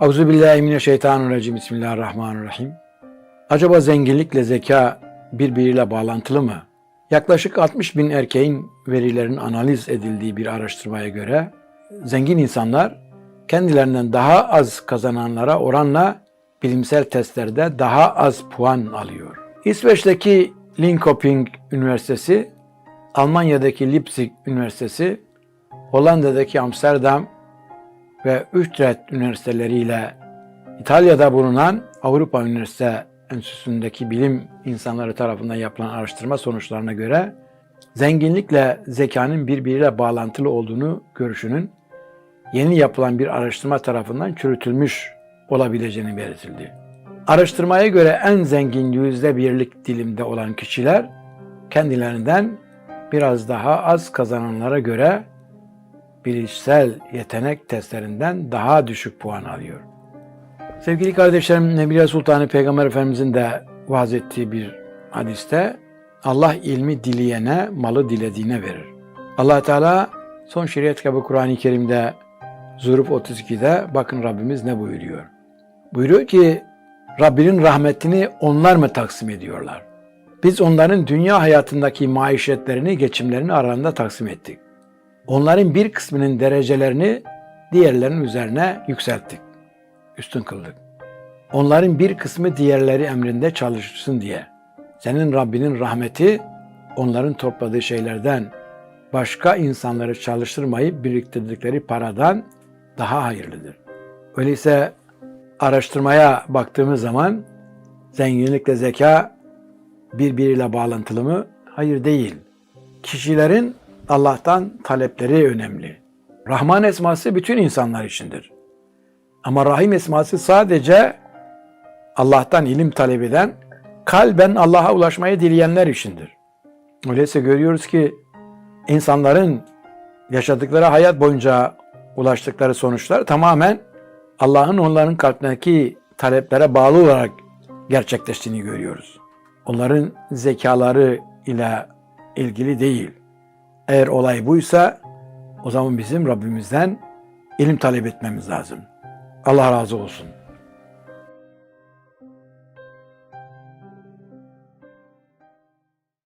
Euzubillahimineşşeytanirracim. Bismillahirrahmanirrahim. Acaba zenginlikle zeka birbiriyle bağlantılı mı? Yaklaşık 60 bin erkeğin verilerin analiz edildiği bir araştırmaya göre zengin insanlar kendilerinden daha az kazananlara oranla bilimsel testlerde daha az puan alıyor. İsveç'teki Linköping Üniversitesi, Almanya'daki Leipzig Üniversitesi, Hollanda'daki Amsterdam ve Utrecht üniversiteleriyle İtalya'da bulunan Avrupa Üniversite Enstitüsü'ndeki bilim insanları tarafından yapılan araştırma sonuçlarına göre zenginlikle zekanın birbiriyle bağlantılı olduğunu görüşünün yeni yapılan bir araştırma tarafından çürütülmüş olabileceğini belirtildi. Araştırmaya göre en zengin yüzde birlik dilimde olan kişiler kendilerinden biraz daha az kazananlara göre bilişsel yetenek testlerinden daha düşük puan alıyor. Sevgili kardeşlerim Nebiye Sultanı Peygamber Efendimizin de vaaz ettiği bir hadiste Allah ilmi dileyene, malı dilediğine verir. allah Teala son şeriat kitabı Kur'an-ı Kerim'de Zuhruf 32'de bakın Rabbimiz ne buyuruyor. Buyuruyor ki Rabbinin rahmetini onlar mı taksim ediyorlar? Biz onların dünya hayatındaki maişetlerini, geçimlerini aralarında taksim ettik. Onların bir kısmının derecelerini diğerlerinin üzerine yükselttik. Üstün kıldık. Onların bir kısmı diğerleri emrinde çalışsın diye. Senin Rabbinin rahmeti onların topladığı şeylerden başka insanları çalıştırmayıp biriktirdikleri paradan daha hayırlıdır. Öyleyse araştırmaya baktığımız zaman zenginlikle zeka birbiriyle bağlantılı mı? Hayır değil. Kişilerin Allah'tan talepleri önemli. Rahman esması bütün insanlar içindir. Ama Rahim esması sadece Allah'tan ilim talep eden, kalben Allah'a ulaşmayı dileyenler içindir. Öyleyse görüyoruz ki insanların yaşadıkları hayat boyunca ulaştıkları sonuçlar tamamen Allah'ın onların kalpteki taleplere bağlı olarak gerçekleştiğini görüyoruz. Onların zekaları ile ilgili değil. Eğer olay buysa o zaman bizim Rabbimizden ilim talep etmemiz lazım. Allah razı olsun.